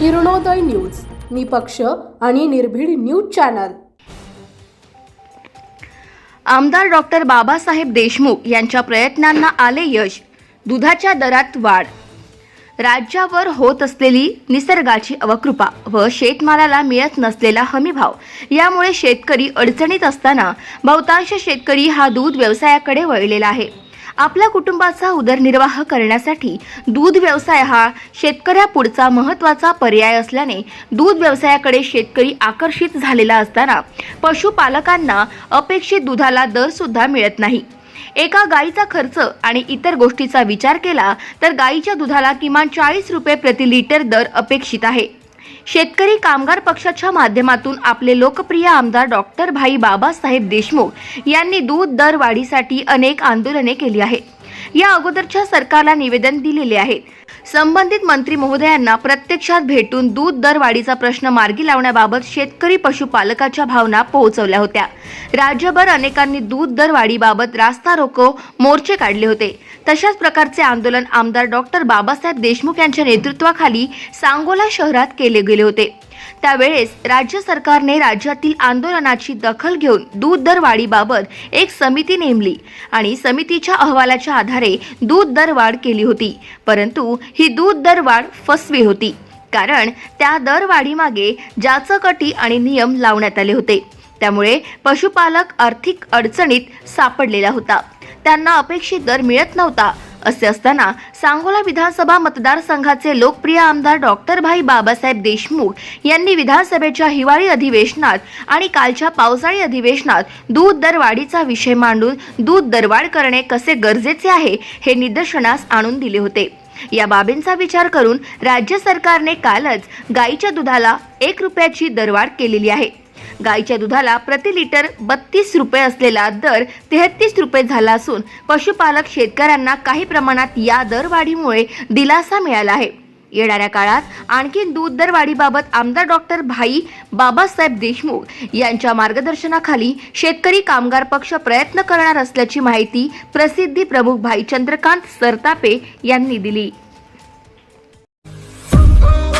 Kiranoday news निपक्ष आणि निर्भीड न्यूज चॅनल. आमदार डॉक्टर बाबासाहेब देशमुख यांच्या प्रयत्नांना आले यश दुधाच्या दरात वाढ. राज्यावर होत असलेली निसर्गाची अवकृपा व शेतमालाला मिळत नसलेला हमीभाव यामुळे शेतकरी अडचणीत असताना बहुतांश शेतकरी हा दूध व्यवसायाकडे वळलेला आहे. आपल्या कुटुंबाचा उदरनिर्वाह करण्यासाठी दूध व्यवसाय हा शेतकऱ्यापुढचा महत्त्वाचा पर्याय असल्याने दूध व्यवसायाकडे शेतकरी आकर्षित झालेला असताना पशुपालकांना अपेक्षित दुधाला दरसुद्धा मिळत नाही. एका गाईचा खर्च आणि इतर गोष्टीचा विचार केला तर गाईच्या दुधाला किमान चाळीस रुपये प्रति लिटर दर अपेक्षित आहे. शेतकरी कामगार पक्षाच्या माध्यमातून आपले लोकप्रिय आमदार डॉक्टर भाई बाबासाहेब देशमुख यांनी दूध दर वाढीसाठी अनेक आंदोलने केली आहेत. या अगोदरच्या सरकारला निवेदन दिलेले आहे. संबंधित मंत्री महोदयांना प्रत्यक्षात भेटून दूध दरवाढीचा प्रश्न मार्गी लावण्याबाबत शेतकरी पशुपालकाच्या भावना पोहोचवल्या होत्या. राज्यभर अनेकांनी दूध दरवाढीबाबत रास्ता रोको मोर्चे काढले होते. तशाच प्रकारचे आंदोलन आमदार डॉक्टर बाबासाहेब देशमुख यांच्या नेतृत्वाखाली सांगोला शहरात केले गेले होते. त्यावेळेस राज्य सरकारने राज्यातील आंदोलनाची दखल घेऊन दूध दरवाढीबाबत एक समिती नेमली आणि समितीच्या अहवालाच्या आधारे दूध दरवाढ केली होती. परंतु ही दूध दरवाढ फसवी होती कारण त्या दरवाढीमागे जाचकटी आणि नियम लावण्यात आले होते. त्यामुळे पशुपालक आर्थिक अडचणीत सापडलेला होता. त्यांना अपेक्षित दर मिळत नव्हता असे असताना सांगोला विधानसभा मतदारसंघाचे लोकप्रिय आमदार डॉक्टर भाई बाबासाहेब देशमुख यांनी विधानसभेच्या हिवाळी अधिवेशनात आणि कालच्या पावसाळी अधिवेशनात दूध दरवाढीचा विषय मांडून दूध दरवाढ करणे कसे गरजेचे आहे हे निदर्शनास आणून दिले होते. या बाबींचा विचार करून राज्य सरकारने कालच गाईच्या दुधाला एक रुपयाची दरवाढ केलेली आहे. गायीच्या दुधाला प्रति लिटर बत्तीस रुपये असलेला दर तेहतीस रुपये झाला असून पशुपालक शेतकऱ्यांना काही प्रमाणात या दरवाढीमुळे दिलासा मिळाला आहे. येणाऱ्या काळात आणखी दूध दरवाढीबाबत आमदार डॉक्टर भाई बाबासाहेब देशमुख यांच्या मार्गदर्शनाखाली शेतकरी कामगार पक्ष प्रयत्न करणार असल्याची माहिती प्रसिद्धी प्रमुख भाई चंद्रकांत सरतापे यांनी दिली.